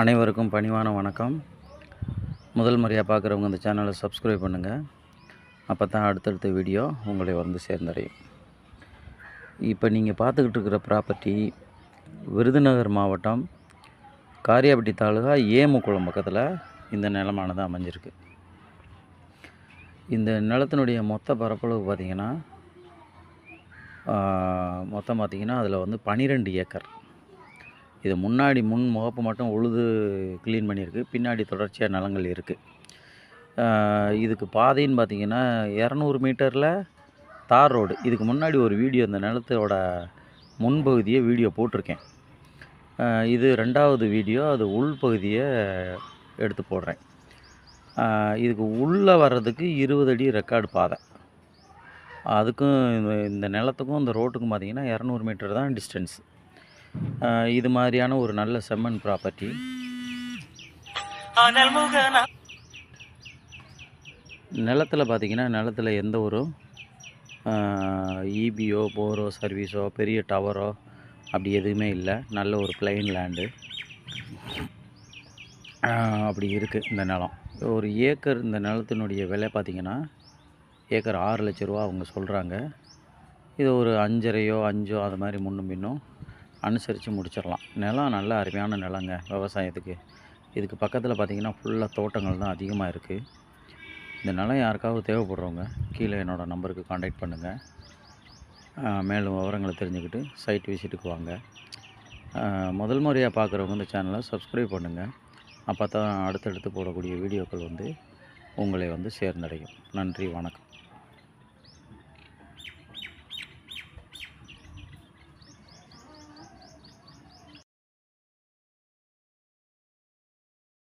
அனைவருக்கும் பணிவான வணக்கம். முதல் முறையாக பார்க்குறவங்க இந்த சேனலை சப்ஸ்கிரைப் பண்ணுங்கள் அப்போ தான் அடுத்தடுத்த வீடியோ உங்களை வந்து சேர்ந்தடையும். இப்போ நீங்கள் பார்த்துக்கிட்டு இருக்கிற ப்ராப்பர்ட்டி விருதுநகர் மாவட்டம் காரியாபட்டி தாலுகா ஏமுக்குளம் பக்கத்தில் இந்த நிலமானது அமைஞ்சிருக்கு. இந்த நிலத்தினுடைய மொத்த பரப்பளவு பார்த்திங்கன்னா மொத்தம் பார்த்திங்கன்னா அதில் வந்து பன்னிரெண்டு ஏக்கர். இது முன்னாடி முன் முகப்பு மட்டும் உழுது க்ளீன் பண்ணியிருக்கு. பின்னாடி தொடர்ச்சியாக நிலங்கள் இருக்குது இதுக்கு பாதைன்னு பார்த்தீங்கன்னா இரநூறு மீட்டரில் தார் ரோடு. இதுக்கு முன்னாடி ஒரு வீடியோ இந்த நிலத்தோட முன்பகுதியை வீடியோ போட்டிருக்கேன். இது ரெண்டாவது வீடியோ. அது உள்பகுதியை எடுத்து போடுறேன். இதுக்கு உள்ளே வர்றதுக்கு இருபது அடி ரெக்கார்டு பாதை. அதுக்கும் இந்த- இந்த நிலத்துக்கும் இந்த ரோட்டுக்கும் பார்த்திங்கன்னா இரநூறு மீட்டர் தான் டிஸ்டன்ஸ். இது மாதிரியான ஒரு நல்ல செம்மண் ப்ராப்பர்ட்டி நிலத்தில் பார்த்தீங்கன்னா நிலத்தில் எந்த ஒரு இபியோ போரோ சர்வீஸோ பெரிய டவரோ அப்படி எதுவுமே இல்லை. நல்ல ஒரு பிளைன் லேண்டு அப்படி இருக்குது இந்த நிலம். ஒரு ஏக்கர் இந்த நிலத்தினுடைய விலை பார்த்தீங்கன்னா ஏக்கர் ஆறு லட்ச ரூபா அவங்க சொல்கிறாங்க இது ஒரு அஞ்சரையோ அஞ்சோ அது மாதிரி முன்னும் பின்னும் அனுசரித்து முடிச்சிடலாம். நிலம் நல்ல அருமையான நிலங்க விவசாயத்துக்கு. இதுக்கு பக்கத்தில் பார்த்தீங்கன்னா ஃபுல்லாக தோட்டங்கள் தான் அதிகமாக இருக்குது இந்த நிலம் யாருக்காவது தேவைப்படுறவங்க கீழே என்னோடய நம்பருக்கு காண்டாக்ட் பண்ணுங்கள் மேலும் விவரங்களை தெரிஞ்சுக்கிட்டு சைட் விசிட்டுக்கு வாங்க. முதல் முறையாக பார்க்குறவங்க இந்த சேனலை சப்ஸ்கிரைப் பண்ணுங்கள் அப்போ தான் அடுத்தடுத்து போடக்கூடிய வீடியோக்கள் வந்து உங்களை வந்து சேர்ந்தடையும். நன்றி வணக்கம்.